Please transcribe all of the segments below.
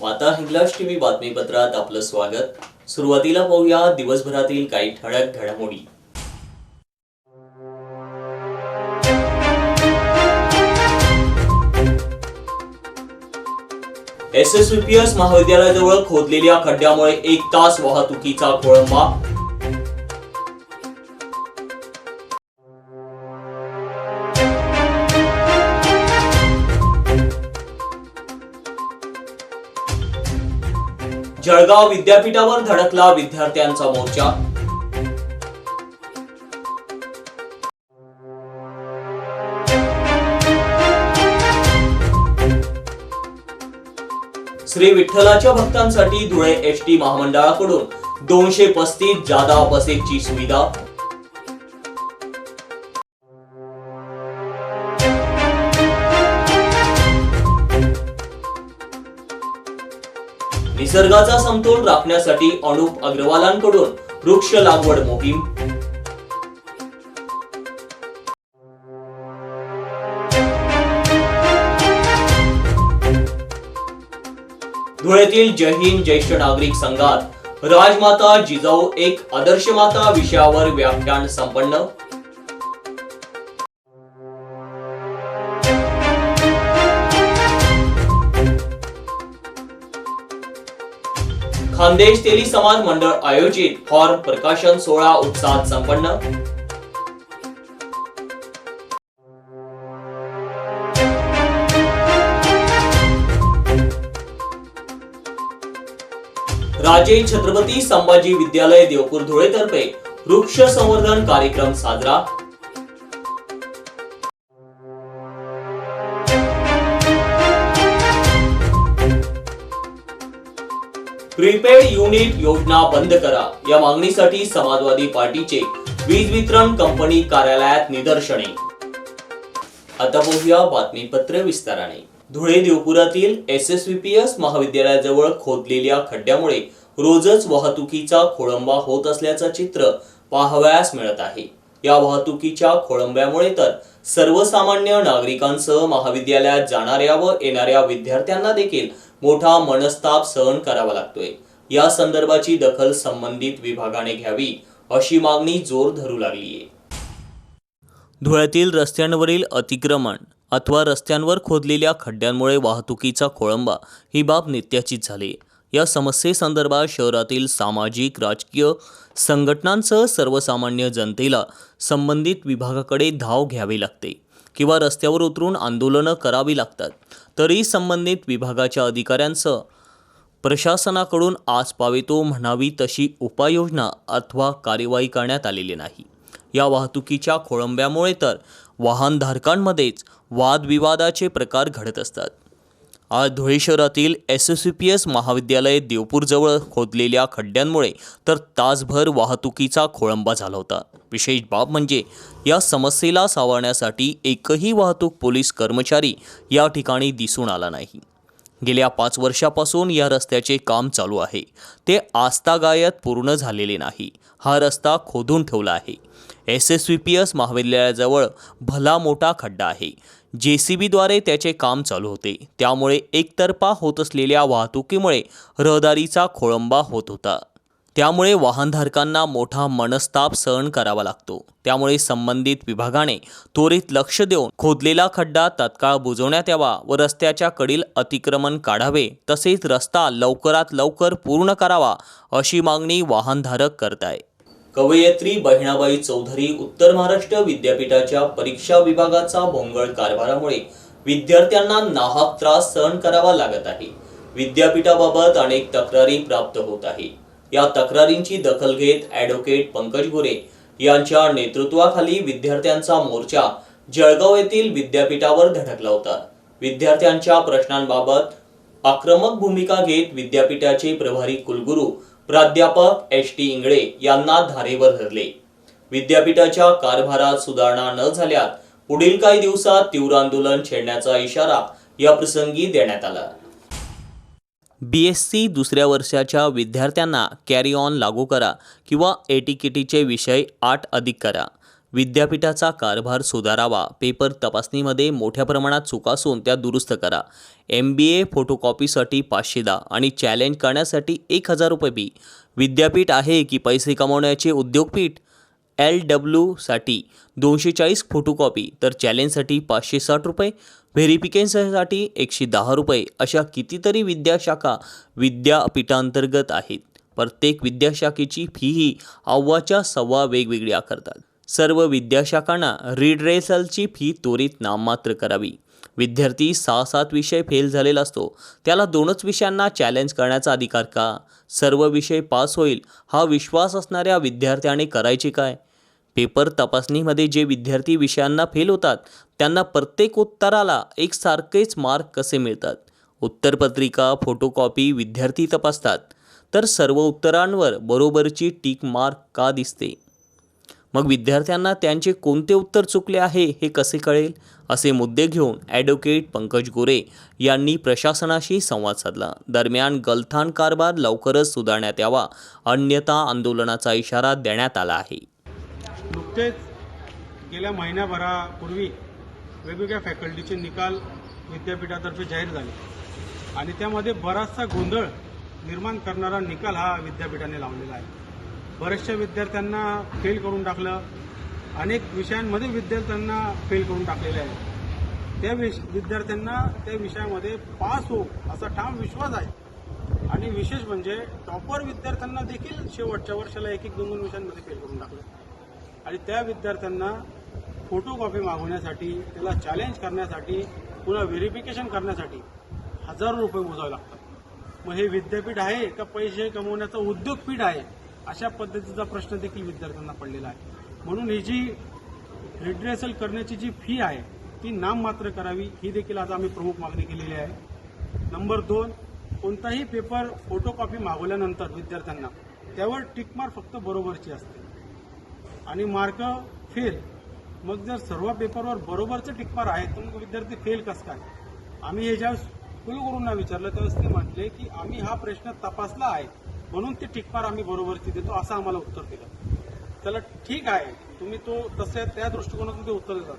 आता माता टीव्ही बातमीपत्रात आपलं स्वागत. सुरुवातीला पाहूया दिवसभरातील काही ठळक घडामोडी. एस एस महाविद्यालयाजवळ खोदलेल्या खड्ड्यामुळे एक तास वाहतुकीचा खोळंबा जळगाव विद्यापीठावर धडकला विद्यार्थ्यांचा मोर्चा. श्री विठ्ठलाच्या भक्तांसाठी धुळे एस टी महामंडळाकडून दोनशे पस्तीस जादा बसेसची सुविधा. निसर्गाचा समतोल राखण्यासाठी अनुप अग्रवालांकडून वृक्ष लागवड मोहीम. धुळ्यातील जय हिंद ज्येष्ठ नागरिक संघात राजमाता जिजाऊ एक आदर्श माता विषयावर व्याख्यान संपन्न. खानदेश तेली समाज मंडळ आयोजित हॉर्न प्रकाशन सोहळा उत्साहात संपन्न. राजे छत्रपती संभाजी विद्यालय देवपूर धुळेतर्फे वृक्ष संवर्धन कार्यक्रम साजरा. प्रीपेड युनिट योजना बंद करा. या मागणीसाठी समाजवादी पार्टीचे वीज वितरण कंपनी कार्यालयात निदर्शने. आता बघूया बातमीपत्र विस्ताराने. धुळे देवपुरातील एस एस महाविद्यालयाजवळ खोदलेल्या खड्ड्यामुळे रोजच वाहतुकीचा खोळंबा होत असल्याचं चित्र पाहावयास मिळत आहे. या वाहतुकीच्या खोळंब्यामुळे तर सर्वसामान्य नागरिकांसह महाविद्यालयात जाणाऱ्या व येणाऱ्या विद्यार्थ्यांना देखील मोठा मनस्ताप सहन करावा लागतोय. या संदर्भाची दखल संबंधित विभागाने घ्यावी अशी मागणी जोर धरू लागलीय. धुळ्यातील रस्त्यांवरील अतिक्रमण अथवा रस्त्यांवर खोदलेल्या खड्ड्यांमुळे वाहतुकीचा खोळंबा ही बाब नित्याचीच झाली. या समस्येसंदर्भात शहरातील सामाजिक राजकीय संघटनांसह सर्वसामान्य जनतेला संबंधित विभागाकडे धाव घ्यावी लागते किंवा रस्त्यावर उतरून आंदोलनं करावी लागतात. तरी संबंधित विभागाच्या अधिकाऱ्यांसह प्रशासनाकडून आज पावेतो म्हणावी तशी उपाययोजना अथवा कार्यवाही करण्यात आलेली नाही. या वाहतुकीच्या खोळंब्यामुळे तर वाहनधारकांमध्येच वादविवादाचे प्रकार घडत असतात. आज धुळे शहरातील एस एस पी एस महाविद्यालय देवपूरजवळ खोदलेल्या खड्ड्यांमुळे तर तासभर वाहतुकीचा खोळंबा झाला होता. विशेष बाब म्हणजे या समस्येला सावरण्यासाठी एकही वाहतूक पोलीस कर्मचारी या ठिकाणी दिसून आला नाही. गेल्या पाच वर्षापासून या रस्त्याचे काम चालू आहे. ते आस्थागायत पूर्ण झालेले नाही. हा रस्ता खोदून ठेवला आहे. S S V P S महाविद्यालयाजवळ भला मोठा खड्डा आहे. जे सी बीद्वारे त्याचे काम चालू होते. त्यामुळे एकतर्फा होत असलेल्या वाहतुकीमुळे रहदारीचा खोळंबा होत होता. त्यामुळे वाहनधारकांना मोठा मनस्ताप सहन करावा लागतो. त्यामुळे संबंधित विभागाने त्वरित लक्ष देऊन खोदलेला खड्डा तत्काळ बुजवण्यात यावा व रस्त्याच्या कडील अतिक्रमण काढावे तसेच रस्ता लवकरात लवकर पूर्ण करावा अशी मागणी वाहनधारक करत आहे कवयित्री बहिणाबाई चौधरी उत्तर महाराष्ट्र विद्यापीठाच्या परीक्षा विभागाचा भोंगळ कारभारामुळे विद्यार्थ्यांना नाहक त्रास सहन करावा लागत आहे. विद्यापीठाबाबत अनेक तक्रारी प्राप्त होत आहे. या तक्रारींची दखल घेत ॲडव्होकेट पंकज गोरे यांच्या नेतृत्वाखाली विद्यार्थ्यांचा मोर्चा जळगाव येथील विद्यापीठावर धडकला होता. विद्यार्थ्यांच्या प्रश्नांबाबत आक्रमक भूमिका घेत विद्यापीठाचे प्रभारी कुलगुरू प्राध्यापक एच टी इंगळे यांना धारेवर धरले. विद्यापीठाच्या कारभारात सुधारणा न झाल्यास पुढील काही दिवसात तीव्र आंदोलन छेडण्याचा इशारा या प्रसंगी देण्यात आला. बी एस सी दुसऱ्या वर्षाच्या विद्यार्थ्यांना कॅरी ऑन लागू करा किंवा एटीकेटीचे विषय आठ अधिक करा. विद्यापीठाचा कारभार सुधारावा. पेपर तपासणीमध्ये मोठ्या प्रमाणात चुका असून त्या दुरुस्त करा. एम बी ए फोटोकॉपीसाठी पाचशे दहा आणि चॅलेंज करण्यासाठी एक हजार रुपये बी. विद्यापीठ आहे की पैसे कमावण्याचे उद्योगपीठ? एल डब्ल्यूसाठी दोनशे चाळीस फोटोकॉपी तर चॅलेंजसाठी पाचशे साठ रुपये. व्हेरिफिकेशनसाठी एकशे दहा रुपये अशा कितीतरी विद्याशाखा विद्यापीठांतर्गत आहेत. प्रत्येक विद्याशाखेची फी ही अव्वाच्या सव्वा वेगवेगळी आकारतात सर्व विद्याशाखांना रिड्रेसलची फी त्वरित नाममात्र करावी. विद्यार्थी सहा सात विषय फेल झालेला असतो. त्याला दोनच विषयांना चॅलेंज करण्याचा अधिकार का? सर्व विषय पास होईल हा विश्वास असणाऱ्या विद्यार्थ्याने करायचे काय? पेपर तपासणीमध्ये जे विद्यार्थी विषयांना फेल होतात त्यांना प्रत्येक उत्तराला एकसारखेच मार्क कसे मिळतात? उत्तरपत्रिका फोटोकॉपी विद्यार्थी तपासतात. तर सर्व उत्तरांवर बरोबरची टीक मार्क का दिसते? मग विद्यार्थ्यांना त्यांचे कोणते उत्तर चुकले आहे हे कसे कळेल? असे मुद्दे घेऊन ॲडव्होकेट पंकज गोरे यांनी प्रशासनाशी संवाद साधला. दरम्यान गलथान कारभार लवकरच सुधारण्यात यावा अन्यथा आंदोलनाचा इशारा देण्यात आला आहे. नुकतेच गेल्या महिन्याभरापूर्वी वेगवेगळ्या फॅकल्टीचे निकाल विद्यापीठातर्फे जाहीर झाले. आणि त्यामध्ये बराचसा गोंधळ निर्माण करणारा निकाल हा विद्यापीठाने लावलेला आहे. बऱ्याचशा विद्यार्थ्यांना फेल करून टाकलं. अनेक विषयांमध्ये विद्यार्थ्यांना फेल करून टाकलेले आहे त्या विष विद्यार्थ्यांना त्या विषयामध्ये पास हो असा ठाम विश्वास आहे. आणि विशेष म्हणजे टॉपर विद्यार्थ्यांना देखील शेवटच्या वर्षाला एक एक दोन दोन विषयांमध्ये फेल करून टाकलं. आणि त्या विद्यार्थ्यांना फोटोकॉपी मागवण्यासाठी त्याला चॅलेंज करण्यासाठी पुन्हा व्हेरिफिकेशन करण्यासाठी हजारो रुपये मोजावे लागतात. मग हे विद्यापीठ आहे का पैसे कमवण्याचं उद्योगपीठ आहे? अशा पद्धतीचा प्रश्न देखील विद्यार्थ्यांना पडलेला आहे. म्हणून ही जी रिड्रेसल करण्याची जी फी आहे ती नाममात्र करावी ही देखील आज आम्ही प्रमुख मागणी केलेली आहे. नंबर दोन कोणताही पेपर फोटोकॉपी मागवल्यानंतर विद्यार्थ्यांना त्यावर टिकमार फक्त बरोबरची असते. आणि मार्क फेल. मग जर सर्व पेपरवर बरोबरचं टिकमार आहे तर मग विद्यार्थी फेल कसं काय? आम्ही हे ज्यावेळेस कुलगुरूंना विचारलं त्यावेळेस ते म्हटले की आम्ही हा प्रश्न तपासला आहे म्हणून ते टिकमार आम्ही बरोबरची देतो असं आम्हाला उत्तर दिलं. त्याला ठीक आहे. तुम्ही तो तसे त्या दृष्टिकोनातून ते उत्तर देतात.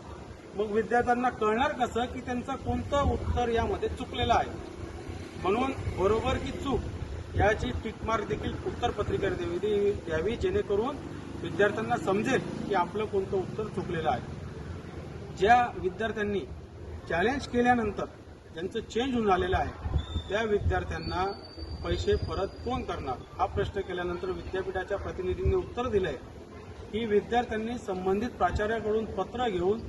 मग विद्यार्थ्यांना कळणार कसं की त्यांचं कोणतं उत्तर यामध्ये चुकलेलं आहे? म्हणून बरोबर की चूक याची टिकमार देखील उत्तरपत्रिकेवर द्यावी द्यावी जेणेकरून विद्यार्थ्यांना समजेल की आपलं कोणतं उत्तर चुकलेलं आहे. ज्या विद्यार्थ्यांनी चॅलेंज केल्यानंतर ज्यांचं चेंज होऊन आलेलं आहे त्या विद्यार्थ्यांना पैसे परत कोण करणार? हा प्रश्न केल्यानंतर विद्यापीठाच्या प्रतिनिधींनी उत्तर दिलंय. की विद्यार्थ्यांनी संबंधित प्राचार्याकडून पत्र घेऊन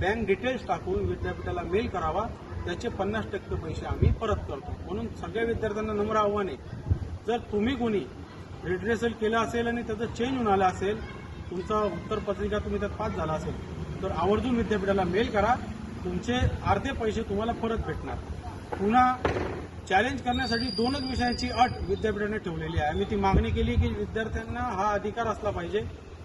बँक डिटेल्स टाकून विद्यापीठाला मेल करावा. त्याचे पन्नास टक्के पैसे आम्ही परत करतो. म्हणून सगळ्या विद्यार्थ्यांना नम्र आव्हान आहे. जर तुम्ही कोणी रिड्रेसल केलं असेल आणि त्याचं चेंज होऊन आलं असेल तुमचा उत्तरपत्रिका तुम्ही त्यात पास झाला असेल तर आवर्जून विद्यापीठाला मेल करा. तुमचे अर्धे पैसे तुम्हाला परत भेटणार. पुन्हा चॅलेंज करण्यासाठी दोनच विषयांची अट विद्यापीठाने ठेवलेली आहे. आम्ही ती मागणी केली की विद्यार्थ्यांना हा अधिकार असला पाहिजे.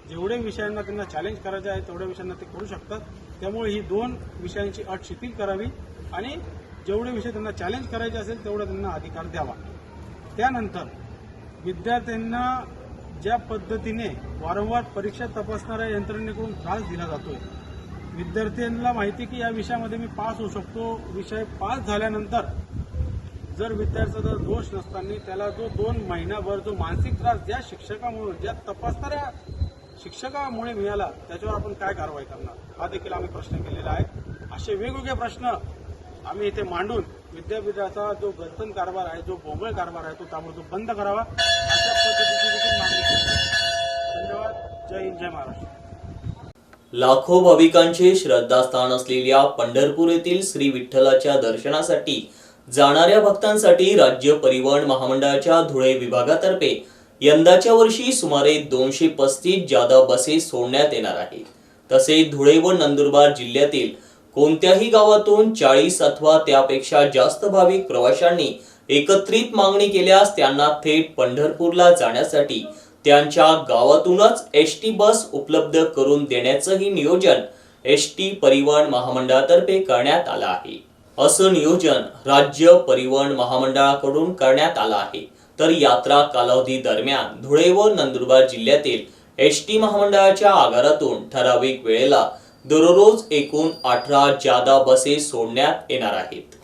जेवढे विषयांना त्यांना चॅलेंज करायचे आहे तेवढ्या विषयांना ते करू शकतात. त्यामुळे ही दोन विषयांची अट शिथिल करावी आणि जेवढे विषय त्यांना चॅलेंज करायचे असेल तेवढा त्यांना अधिकार द्यावा. त्यानंतर विद्यार्थ्यांना ज्या पद्धतीने वारंवार परीक्षा तपासणाऱ्या यंत्रणेकडून त्रास दिला जातोय विद्यार्थ्यांना माहिती की या विषयामध्ये मी पास होऊ शकतो. विषय पास झाल्यानंतर जर विद्यार्थ्याचा दोष नसताना त्याला जो दोन महिनाभर जो मानसिक त्रास ज्या शिक्षकामुळे ज्या तपासणाऱ्या शिक्षकामुळे मिळाला त्याच्यावर आपण काय कारवाई करणार? हा देखील आम्ही प्रश्न केलेला आहे. असे वेगवेगळे प्रश्न आम्ही इथे मांडून विद्यापीठाचा जो गलतन कारभार आहे जो बोंबळ कारभार आहे तो ताबडतोब बंद करावा अशा पद्धतीची देखील मागणी धन्यवाद. जय हिंद जय महाराष्ट्र. लाखो भाविकांचे श्रद्धास्थान असलेल्या पंढरपूर येथील श्री विठ्ठलाच्या दर्शनासाठी जाणाऱ्या भक्तांसाठी राज्य परिवहन महामंडळाच्या धुळे विभागातर्फे यंदाच्या वर्षी सुमारे दोनशे पस्तीस जादा बसेस सोडण्यात येणार आहेत. तसेच धुळे व नंदुरबार जिल्ह्यातील कोणत्याही गावातून चाळीस अथवा त्यापेक्षा जास्त भाविक प्रवाशांनी एकत्रित मागणी केल्यास त्यांना थेट पंढरपूरला जाण्यासाठी त्यांच्या गावातूनच एस टी बस उपलब्ध करून देण्याचंही नियोजन एस टी परिवहन महामंडळातर्फे करण्यात आलं आहे. असं नियोजन राज्य परिवहन महामंडळाकडून करण्यात आलं आहे. तर यात्रा कालावधी दरम्यान धुळे व नंदुरबार जिल्ह्यातील एस टी महामंडळाच्या आगारातून ठराविक वेळेला दररोज एकूण अठरा जादा बसेस सोडण्यात येणार आहेत.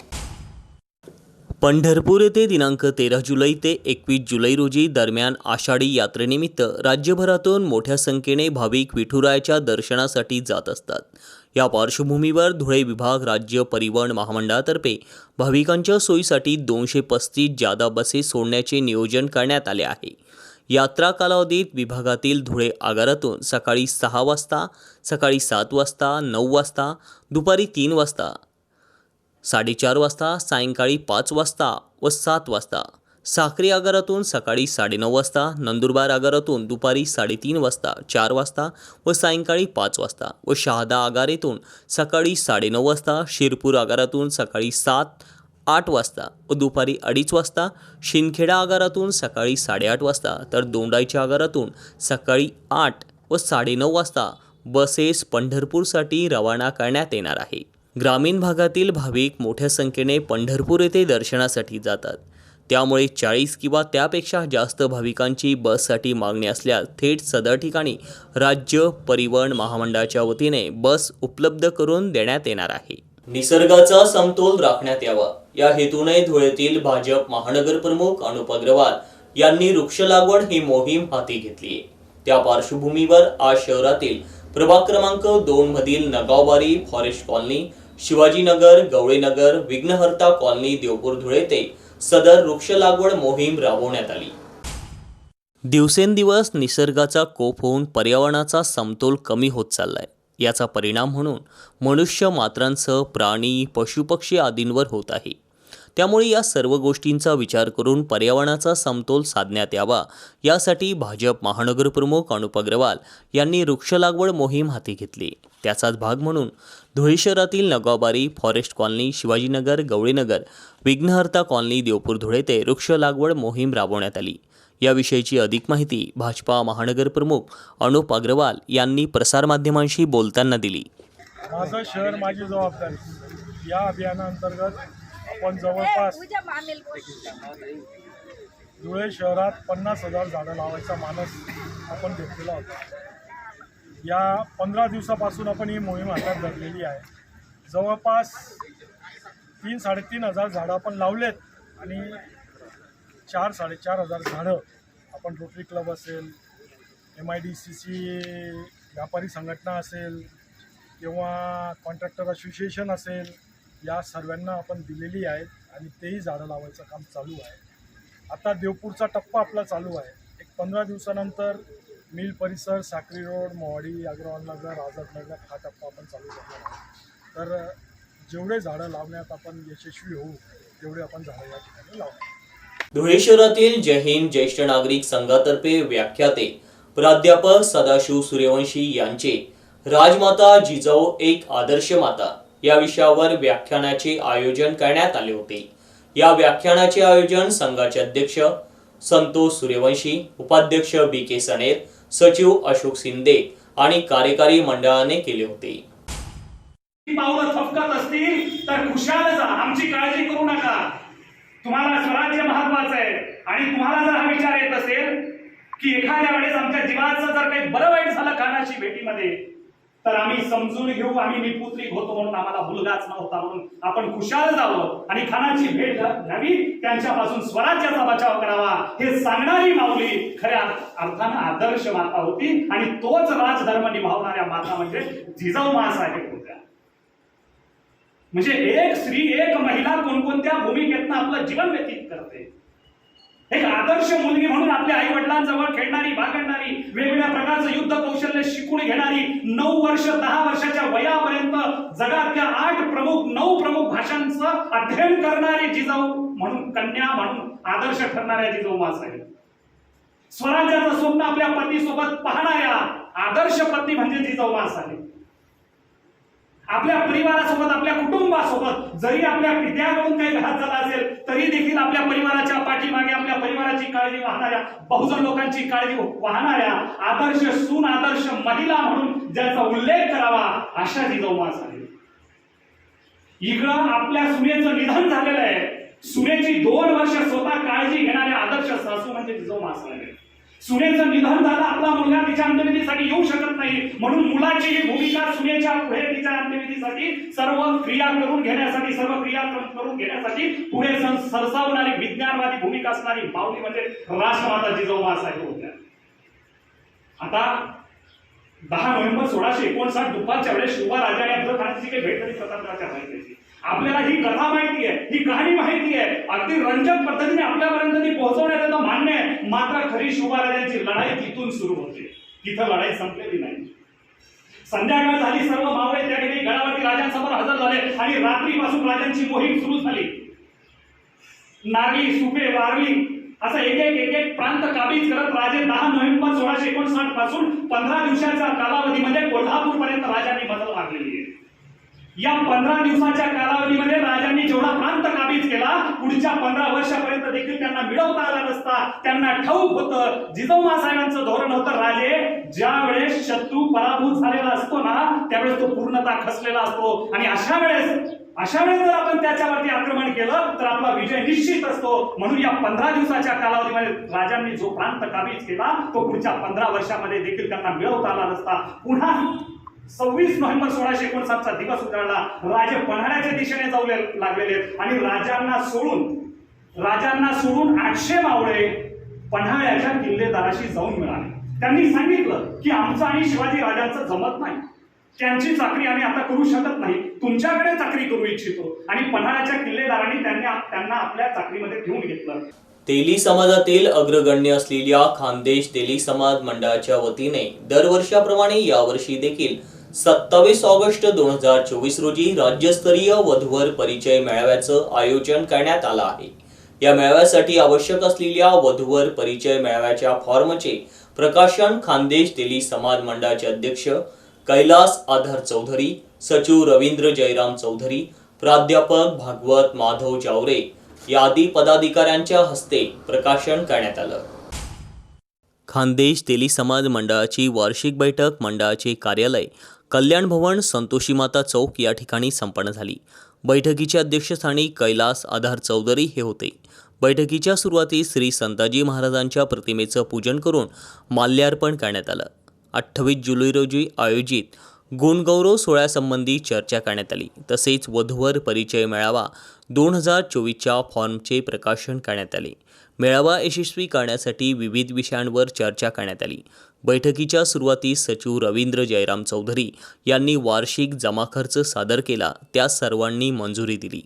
पंढरपूर येथे दिनांक तेरा जुलै ते एकवीस जुलै रोजी दरम्यान आषाढी यात्रेनिमित्त राज्यभरातून मोठ्या संख्येने भाविक विठुरायाच्या दर्शनासाठी जात असतात. या पार्श्वभूमीवर धुळे विभाग राज्य परिवहन महामंडळातर्फे भाविकांच्या सोयीसाठी दोनशे पस्तीस जादा बसेस सोडण्याचे नियोजन करण्यात आले आहे. यात्रा कालावधीत विभागातील धुळे आगारातून सकाळी सहा वाजता सकाळी सात वाजता नऊ वाजता दुपारी तीन वाजता साडेचार वाजता सायंकाळी पाच वाजता व सात वाजता. साखरी आगारातून सकाळी साडेनऊ वाजता नंदुरबार आगारातून दुपारी साडेतीन वाजता चार वाजता व सायंकाळी पाच वाजता व शहादा आगारेतून सकाळी साडेनऊ वाजता शिरपूर आगारातून सकाळी सात आठ वाजता व दुपारी अडीच वाजता. शिंदखेडा आगारातून सकाळी साडेआठ वाजता तर दोंडाईच्या आगारातून सकाळी आठ व साडेनऊ वाजता बसेस पंढरपूरसाठी रवाना करण्यात येणार आहे. ग्रामीण भागातील भाविक मोठ्या संख्येने पंढरपूर येथे दर्शनासाठी जातात. त्यामुळे चाळीस किंवा त्यापेक्षा जास्त भाविकांची बससाठी मागणी असल्यास थेट सदर ठिकाणी राज्य परिवहन महामंडळाच्या वतीने बस उपलब्ध करून देण्यात येणार आहे. निसर्गाचा समतोल राखण्यात यावा. या हेतूने धुळेतील भाजप महानगर प्रमुख अनुप अग्रवाल यांनी वृक्ष लागवड ही मोहीम हाती घेतली. त्या पार्श्वभूमीवर आज शहरातील प्रभाग क्रमांक दोन मधील Nagavbari forest colony Shivajinagar Gavlinagar Vighnaharta colony Deopur Dhule ते सदर वृक्ष लागवड मोहीम राबवण्यात आली. दिवसेंदिवस निसर्गाचा कोप होऊन पर्यावरणाचा समतोल कमी होत चाललाय. याचा परिणाम म्हणून मनुष्य मात्रांसह प्राणी पशुपक्षी आदींवर होत आहे. त्यामुळे या सर्व गोष्टींचा विचार करून पर्यावरणाचा समतोल साधण्यात यावा. यासाठी भाजप महानगरप्रमुख अनुप अग्रवाल यांनी वृक्ष लागवड मोहीम हाती घेतली. त्याचाच भाग म्हणून धुळे शहरातील Nagavbari forest colony Shivajinagar Gavlinagar Vighnaharta colony Deopur Dhule ते वृक्ष लागवड मोहीम राबवण्यात आली. याविषयीची अधिक माहिती भाजपा महानगर प्रमुख अनुप अग्रवाल यांनी प्रसारमाध्यमांशी बोलताना दिली. माझं शहर माझी जबाबदारी. या अभियानाअंतर्गत आपण जवळपास धुळे शहरात पन्नास हजार झाडं लावायचा मानस आपण घेतलेला होता. या पंधरा दिवसापासून आपण ही मोहीम हातात धरलेली आहे. जवळपास तीन साडेतीन हजार झाडं आपण लावलेत आणि चार साडेचार हजार झाडं आपण रोटरी क्लब असेल M I D C C व्यापारी संघटना असेल किंवा कॉन्ट्रॅक्टर असोसिएशन असेल या सर्वांना आपण दिलेली आहेत आणि तेही झाडं लावायचं काम चालू आहे. आता देवपूरचा टप्पा आपला चालू आहे. एक पंधरा दिवसानंतर मिल परिसर साक्री रोड मोवाडी अग्रवाल नगर आझाद नगर हा टप्पा आपण चालू करणार आहे तर जेवढे झाडं लावण्यात आपण यशस्वी होऊ तेवढे आपण झाडं या ठिकाणी लावणार धुळे शहरातील जय हिंद ज्येष्ठ नागरिक संघातर्फे व्याख्याते प्राध्यापक सदाशिव सूर्यवंशी यांचे राजमाता जिजाऊ एक आदर्श माता या विषयावर व्याख्यानाचे आयोजन करण्यात आले होते. या व्याख्यानाचे आयोजन संघाचे अध्यक्ष संतोष सूर्यवंशी उपाध्यक्ष बी के सनेर सचिव अशोक शिंदे आणि कार्यकारी मंडळाने केले होते. पावलं थपकत असतील तर हुशार जा आमची काळजी करू नका. तुम्हाला स्वराज्य महत्वाचं आहे. आणि तुम्हाला जर हा विचार येत असेल की एखाद्या वेळेस आमच्या जीवाचं जर काही बरं वाईट झालं कानाशी भेटीमध्ये तर आम्ही समजून घेऊ आम्ही निपुत्री होतो म्हणून आम्हाला मुलगाच नव्हता म्हणून आपण खुशाल जावं आणि खानाची भेट घ्यावी. त्यांच्यापासून स्वराज्याचा बचाव करावा. हे सांगणारी माऊली खऱ्या अर्थानं आदर्श माता होती आणि तोच राजधर्म निभावणाऱ्या माता म्हणजे जिजाऊ मासाहेब होत्या. म्हणजे एक स्त्री एक महिला आपलं जीवन व्यतीत करते. एक आदर्श मुलगी म्हणून आपल्या आई वडिलांजवळ खेळणारी भागडणारी वेगवेगळ्या प्रकारचं युद्ध कौशल्य शिकून घेणारी नऊ वर्ष दहा वर्षाच्या वयापर्यंत जगातल्या आठ प्रमुख नऊ प्रमुख भाषांचं अध्ययन करणारी जिजाऊ म्हणून कन्या म्हणून आदर्श ठरणाऱ्या जिजाऊ मासाहेब स्वराज्याचं स्वप्न आपल्या पतीसोबत पाहणाऱ्या आदर्श पत्नी म्हणजे जिजाऊ मासाहेब आपल्या परिवारासोबत आपल्या कुटुंबासोबत जरी आपल्या पित्याकडून काही घात झाला असेल तरी देखील आपल्या परिवाराच्या पाठीमागे आपल्या परिवाराची काळजी वाहणाऱ्या बहुजन लोकांची काळजी वाहणाऱ्या आदर्श सून आदर्श महिला म्हणून ज्याचा उल्लेख करावा अशा जिजाऊ झाले. इकडं आपल्या सुनेचं निधन झालेलं आहे. सुनेची दोन वर्ष स्वतः काळजी घेणाऱ्या आदर्श सासू म्हणजे जिजाऊ मासाहेब सुनेचं निधन झालं आपला मुलगा तिच्या अंत्यविधीसाठी येऊ शकत नाही. म्हणून मुलाची ही भूमिका सुनेच्या पुढे तिच्या अंत्यविधीसाठी सर्व क्रिया करून घेण्यासाठी सर्व क्रिया करून घेण्यासाठी पुढे सरसावणारी विज्ञानवादी भूमिका असणारी माऊली म्हणजे राष्ट्रमाता जिजाऊ साहेब होत्या. आता दहा नोव्हेंबर सोळाशे एकोणसाठ दुपारच्या वेळेस शुभा राजा या काही भेट झाली स्वतंत्राच्या माहितीची. आपल्याला ही कथा माहिती आहे ही कहाणी माहिती आहे. अगदी रंजक पद्धतीने आपल्यापर्यंत ती पोहोचवण्यात मान्य आहे. मात्र खरी शुभाराजांची लढाई तिथून सुरू होते. तिथं लढाई संपलेली नाही. संध्याकाळ झाली सर्व मावळे त्या ठिकाणी गडावरती राजांसमोर हजर झाले आणि रात्रीपासून राजांची मोहीम सुरू झाली. नारली सुपे वारली असं एक एक एक एक प्रांत काबीज करत राजे दहा नोव्हेंबर सोळाशे एकोणसाठपासून पंधरा दिवसाच्या कालावधीमध्ये कोल्हापूर पर्यंत राजांनी मदत मागलेली आहे. या पंधरा दिवसाच्या कालावधीमध्ये राजांनी जेवढा प्रांत काबीज केला पुढच्या पंधरा वर्षापर्यंत देखील त्यांना मिळवता आला नसता. त्यांना ठाऊक होतं. जिजाऊ साहेबांचं धोरण होतं. राजे ज्या वेळेस शत्रू पराभूत झालेला असतो ना त्यावेळेस तो पूर्णतः खसलेला असतो. आणि अशा वेळेस अशा वेळेस जर आपण त्याच्यावरती आक्रमण केलं तर आपला विजय निश्चित असतो. म्हणून या पंधरा दिवसाच्या कालावधीमध्ये राजांनी जो प्रांत काबीज केला तो पुढच्या पंधरा वर्षामध्ये देखील त्यांना मिळवता आला नसता. पुन्हा सव्वीस नोव्हेंबर सोळाशे एकोणसाठचा दिवस उजाडला राजे पन्हाळ्याच्या दिशेने जाऊ लागलेले आणि राजांना सोडून राजांना सोडून आठशे मावळे पन्हाळ्याच्या किल्लेदाराशी जाऊन मिळाले. त्यांनी सांगितलं की आमचं आणि शिवाजी राजांचं जमत नाही. त्यांची चाकरी आम्ही आता करू शकत नाही. तुमच्याकडे चाकरी करू इच्छितो. आणि पन्हाळ्याच्या किल्लेदारांनी त्यांनी त्यांना आपल्या चाकरीमध्ये घेऊन घेतलं. तेली समाजातील अग्रगण्य असलेल्या खानदेश तेली समाज मंडळाच्या वतीने दरवर्षाप्रमाणे यावर्षी देखील सत्तावीस ऑगस्ट दोन हजार चोवीस रोजी राज्यस्तरीय वधूवर परिचय मेळाव्याचं आयोजन करण्यात आलं आहे. या मेळाव्यासाठी आवश्यक असलेल्या वधूवर परिचय मेळाव्याच्या फॉर्मचे प्रकाशन खानदेश तेली समाज मंडळाचे अध्यक्ष कैलास आधार चौधरी सचिव रवींद्र जयराम चौधरी प्राध्यापक भागवत माधव जावरे यादी पदाधिकाऱ्यांच्या हस्ते प्रकाशन करण्यात आलं. खानदेश तेली समाज मंडळाची वार्षिक बैठक मंडळाचे कार्यालय कल्याण भवन संतोषी माता चौक या ठिकाणी संपन्न झाली. बैठकीच्या अध्यक्षस्थानी कैलास आधार चौधरी हे होते. बैठकीच्या सुरुवातीस श्री संताजी महाराजांच्या प्रतिमेचं पूजन करून माल्यार्पण करण्यात आलं. अठ्ठावीस जुलै रोजी आयोजित गुणगौरव सोहळ्यासंबंधी चर्चा करण्यात आली. तसेच वधूवर परिचय मेळावा दोन हजार चोवीसच्या फॉर्मचे प्रकाशन करण्यात आले. मेळावा यशस्वी करण्यासाठी विविध विषयांवर चर्चा करण्यात आली. बैठकीच्या सुरुवातीस सचिव रवींद्र जयराम चौधरी यांनी वार्षिक जमाखर्च सादर केला त्या सर्वांनी मंजुरी दिली.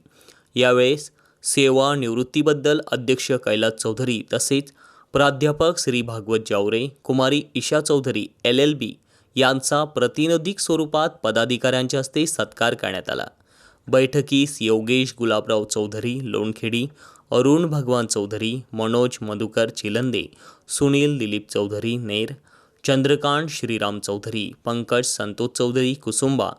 यावेळेस सेवा निवृत्तीबद्दल अध्यक्ष कैलास चौधरी तसेच प्राध्यापक Shri Bhagwat Javare Kumari Isha Chaudhari L L B यांचा प्रतिनिधिक स्वरूपात पदाधिकाऱ्यांच्या हस्ते सत्कार करण्यात आला. बैठकीस योगेश गुलाबराव चौधरी लोणखेडी अरुण भगवान चौधरी मनोज मधुकर चिलंदे सुनील दिलीप चौधरी नेर चंद्रकांत श्रीराम चौधरी पंकज संतोष चौधरी कुसुंबा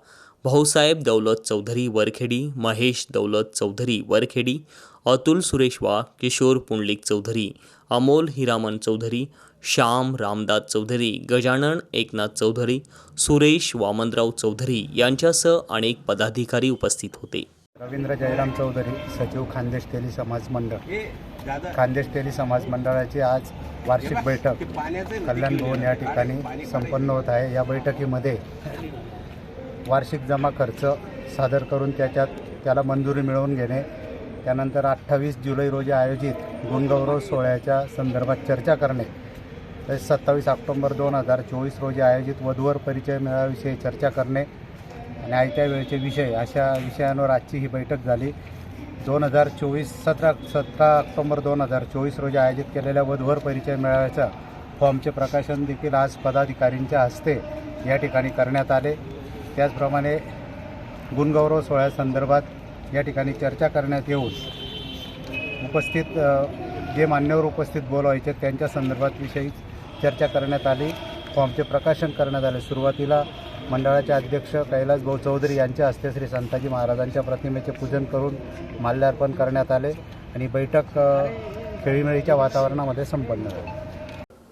भाऊसाहेब दौलत चौधरी वरखेडी महेश दौलत चौधरी वरखेडी अतुल सुरेश वाघ किशोर पुंडलिक चौधरी अमोल हिरामन चौधरी श्याम रामदास चौधरी गजानन एकनाथ चौधरी सुरेश वामनराव चौधरी यांच्यासह अनेक पदाधिकारी उपस्थित होते. रवींद्र जयराम चौधरी सचिव खानदेश तेली समाज मंडळ. खानदेश तेली समाज मंडळाची आज वार्षिक बैठक. कल्याण भवन या ठिकाणी संपन्न होत आहे. या बैठकीमध्ये वार्षिक जमा खर्च सादर करून त्याच्यात त्याला मंजुरी मिळवून घेणे त्यानंतर अठ्ठावीस जुलै रोजी आयोजित गुणगौरव सोहळ्याच्या संदर्भात चर्चा करणे तसेच सत्तावीस ऑक्टोंबर दोन हजार चोवीस रोजी आयोजित वधूवर परिचय मेळाव्याविषयी चर्चा करणे आणि आयत्या वेळेचे विषय अशा विषयांवर आजची ही बैठक झाली. दोन हजार चोवीस सतरा सतरा ऑक्टोंबर दोन हजार चोवीस रोजी आयोजित केलेल्या वधूवर परिचय मेळाव्याच्या फॉर्मचे प्रकाशन देखील आज पदाधिकारींच्या हस्ते या ठिकाणी करण्यात आले. त्याचप्रमाणे गुणगौरव सोहळ्यासंदर्भात या ठिकाणी चर्चा करण्यात येऊन उपस्थित जे मान्यवर उपस्थित बोलवायचे त्यांच्या संदर्भात विषयी चर्चा करण्यात आली. फॉर्मचे प्रकाशन करण्यात आले सुरुवातीला. मंडळाचे अध्यक्ष कैलास भाऊ चौधरी यांच्या हस्ते श्री संताजी महाराजांच्या प्रतिमेचे पूजन करून माल्यार्पण करण्यात आले आणि बैठक खेळीमेळीच्या वातावरणामध्ये संपन्न झाली.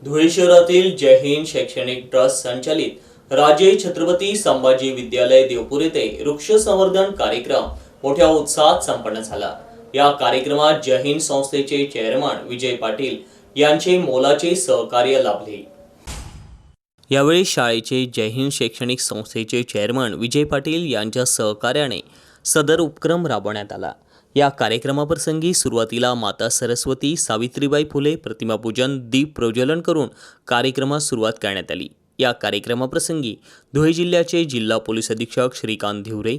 धुळे शहरातील जय हिंद शैक्षणिक ट्रस्ट संचालित राजे छत्रपती संभाजी विद्यालय देवपूर येथे वृक्ष संवर्धन कार्यक्रम मोठ्या उत्साहात संपन्न झाला. या कार्यक्रमात जय हिंद संस्थेचे चेअरमन विजय पाटील यांचे मोलाचे सहकार्य लाभले. यावेळी शाळेचे जय हिंद शैक्षणिक संस्थेचे चेअरमन विजय पाटील यांच्या सहकार्याने सदर उपक्रम राबवण्यात आला. या कार्यक्रमाप्रसंगी सुरुवातीला माता सरस्वती सावित्रीबाई फुले प्रतिमापूजन दीप प्रज्वलन करून कार्यक्रमास सुरुवात करण्यात आली. या कार्यक्रमाप्रसंगी धुळे जिल्ह्याचे जिल्हा पोलीस अधीक्षक श्रीकांत धिवरे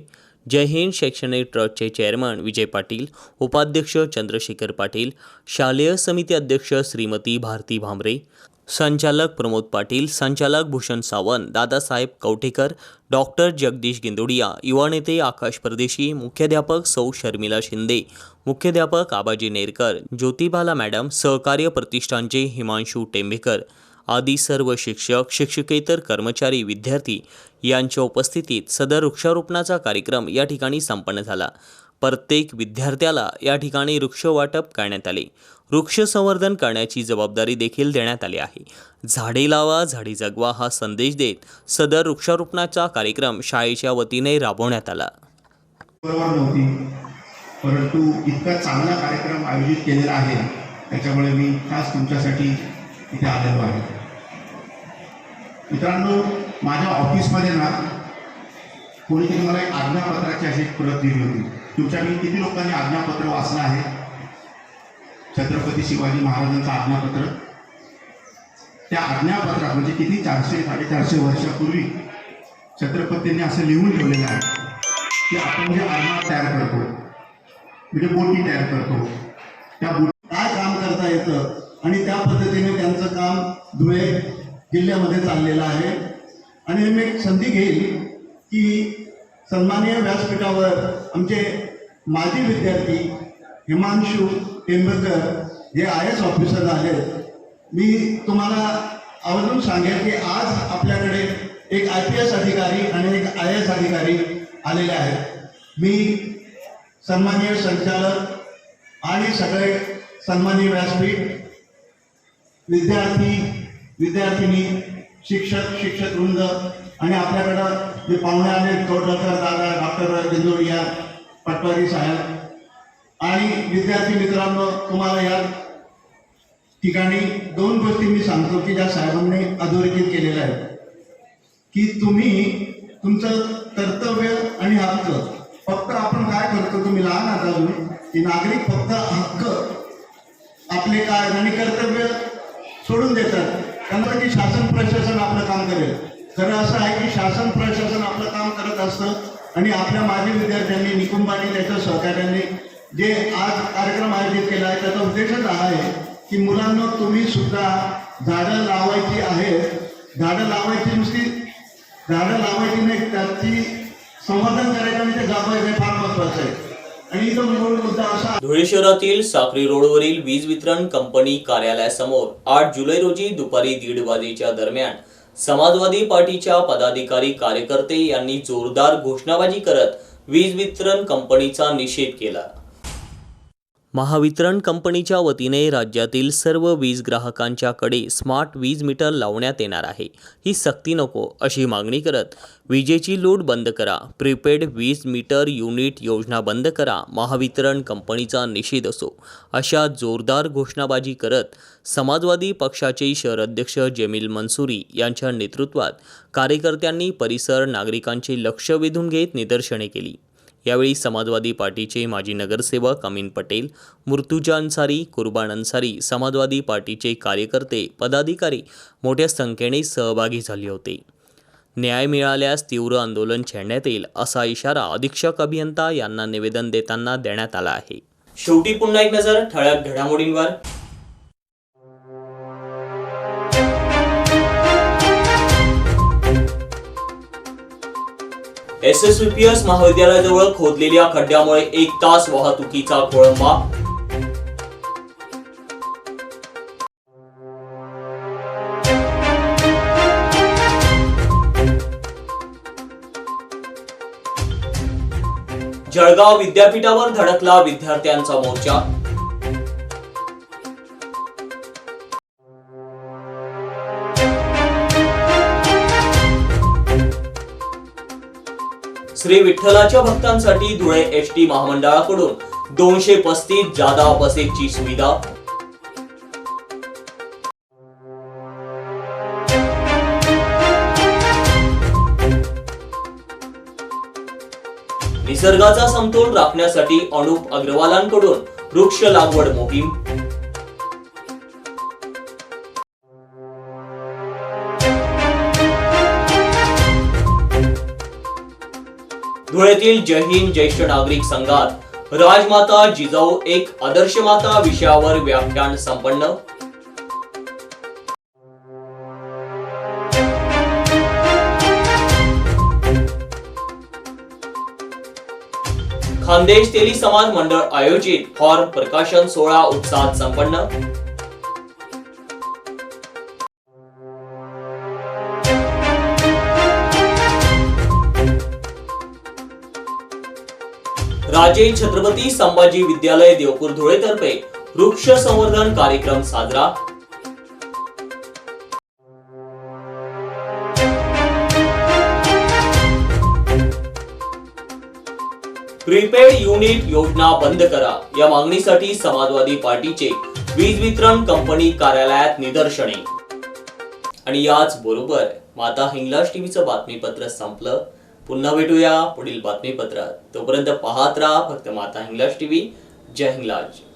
जय हिंद शैक्षणिक ट्रस्टचे चेअरमन विजय पाटील उपाध्यक्ष चंद्रशेखर पाटील शालेय समिती अध्यक्ष श्रीमती भारती भामरे संचालक प्रमोद पाटील संचालक भूषण सावंत दादासाहेब कवठेकर डॉक्टर जगदीश गिंदोडिया युवा नेते आकाश परदेशी मुख्याध्यापक सौ शर्मिला शिंदे मुख्याध्यापक आबाजी नेरकर ज्योतिबाला मॅडम सहकार्य प्रतिष्ठानचे हिमांशू टेंभेकर आदी सर्व शिक्षक शिक्षकेतर कर्मचारी विद्यार्थी यांच्या उपस्थितीत सदर वृक्षारोपणाचा कार्यक्रम या ठिकाणी संपन्न झाला. प्रत्येक विद्यार्थ्याला या ठिकाणी वृक्ष वाटप करण्यात आले. वृक्ष संवर्धन करण्याची जबाबदारी देखील देण्यात आली आहे. झाडे लावा झाडे जगवा हा संदेश देत सदर वृक्षारोपणाचा कार्यक्रम शाळेच्या वतीने राबवण्यात आला. बरोबर नव्हती. परंतु इतका चांगला कार्यक्रम आयोजित केलेला आहे. त्याच्यामुळे मी खास तुमच्यासाठी इथे आलेलो आहे. मित्रांनो माझ्या ऑफिसमध्ये ना कोणीतरी मला एक आज्ञापत्राची अशी एक प्रत दिली होती. तुमच्यापैकी किती लोकांनी आज्ञापत्र वाचलं आहे? छत्रपती शिवाजी महाराजांचं आज्ञापत्र? त्या आज्ञापत्रात म्हणजे किती? चारशे साडेचारशे वर्षापूर्वी छत्रपतींनी असं लिहून ठेवलेलं आहे की आपण जे आज्ञा तयार करतो म्हणजे बोटी तयार करतो त्या बोटी काय काम करता येतं आणि त्या पद्धतीने त्यांचं काम धुळे जिल्ह्यामध्ये चाललेलं आहे. आणि मी एक संधी घेईल. की सन्माननीय व्यासपीठावर आमचे माजी विद्यार्थी हिमांशू टेंबकर जे आय एस ऑफिसर आहेत. मी तुम्हाला आवर्जून सांगेन की आज आपल्याकडे एक आय पी एस अधिकारी आणि एक आय एस अधिकारी आलेले आहेत. मी सन्माननीय संचालक आणि सगळे सन्माननीय व्यासपीठ विद्यार्थी विद्यार्थिनी शिक्षक शिक्षक वृंद आणि आपल्याकडं हे पाहुणे आले कवटरकर दादा डॉक्टर बिंदोडिया पटवारी साहेब. आणि विद्यार्थी मित्रांनो तुम्हाला या ठिकाणी दोन गोष्टी मी सांगतो की ज्या साहेबांनी अधोरेखित केलेल्या आहेत. की तुम्ही तुमचं कर्तव्य आणि हक्क फक्त आपण काय करतो तुम्ही लहान आहात अजून की नागरिक फक्त हक्क आपले काय आणि कर्तव्य सोडून देतात. त्यांना की शासन प्रशासन आपलं काम करेल. खरं असं आहे की शासन प्रशासन आपलं काम करत असतं आणि आपल्या माजी विद्यार्थ्यांनी निकुंबाने त्याच्या सहकार्याने जे आज कार्यक्रम आयोजित केला आहे त्याचा उद्देशच हा आहे की मुलांना तुम्ही सुद्धा झाडं लावायची आहेत झाडं लावायची नुसती झाडं लावायची नाही त्याची संवर्धन करायचं आणि ते जगवायचं हे फार महत्वाचं आहे. आणि इथं मुद्दा असा धुळे शहरातील साक्री रोडवरील वीज वितरण कंपनी कार्यालयासमोर आठ जुलै रोजी दुपारी दीड वाजेच्या दरम्यान समाजवादी पार्टीच्या पदाधिकारी कार्यकर्ते यांनी जोरदार घोषणाबाजी करत वीज वितरण कंपनीचा निषेध केला. महावितरण कंपनीच्या वतीने राज्यातील सर्व वीज ग्राहकांच्याकडे स्मार्ट वीज मीटर लावण्यात येणार आहे. ही सक्ती नको अशी मागणी करत विजेची लूट बंद करा. प्रीपेड वीज मीटर युनिट योजना बंद करा. महावितरण कंपनीचा निषेध असो. अशा जोरदार घोषणाबाजी करत समाजवादी पक्षाचे शहर अध्यक्ष जमील मंसुरी यांच्या नेतृत्वात कार्यकर्त्यांनी परिसर नागरिकांचे लक्ष वेधून घेत निदर्शने केली. यावेळी समाजवादी पार्टीचे माजी नगरसेवक अमीन पटेल मुर्तुजा अन्सारी कुर्बान अन्सारी समाजवादी पार्टीचे कार्यकर्ते पदाधिकारी मोठ्या संख्येने सहभागी झाले होते. न्याय मिळाल्यास तीव्र आंदोलन छेडण्यात येईल असा इशारा अधीक्षक अभियंता यांना निवेदन देताना देण्यात आला आहे. शेवटी पुन्हा एक नजर ठळक घडामोडींवर. एस एस पी एस महाविद्यालयाजवळ खोदलेल्या खड्ड्यामुळे एक तास वाहतुकीचा खोळंबा. जळगाव विद्यापीठावर धडकला विद्यार्थ्यांचा मोर्चा. श्री विठ्ठलाच्या भक्तांसाठी धुळे एस टी महामंडळाकडून दोनशे पस्तीस जादा बसेसची सुविधा. निसर्गाचा समतोल राखण्यासाठी अनुप अग्रवालांकडून वृक्ष लागवड मोहीम. धुळ्यातील जय हिंद ज्येष्ठ नागरिक संघात राजमाता जिजाऊ एक आदर्श माता विषयावर व्याख्यान संपन्न. खानदेश तेली समाज मंडळ आयोजित हॉर्न प्रकाशन सोहळा उत्साहात संपन्न. राजे छत्रपती संभाजी विद्यालय देवपूर धुळेतर्फे वृक्ष संवर्धन कार्यक्रम साजरा. प्रीपेड युनिट योजना बंद करा. या मागणीसाठी समाजवादी पार्टीचे वीज वितरण कंपनी कार्यालयात निदर्शने. आणि याच बरोबर माता हिंगलाज टीव्हीचं बातमीपत्र संपलं. पुन्हा भेटूया पुढील बातमीपत्रात. तोपर्यंत पाहत राहा फक्त माता हिंगलाज टीव्ही. जय हिंगलाज.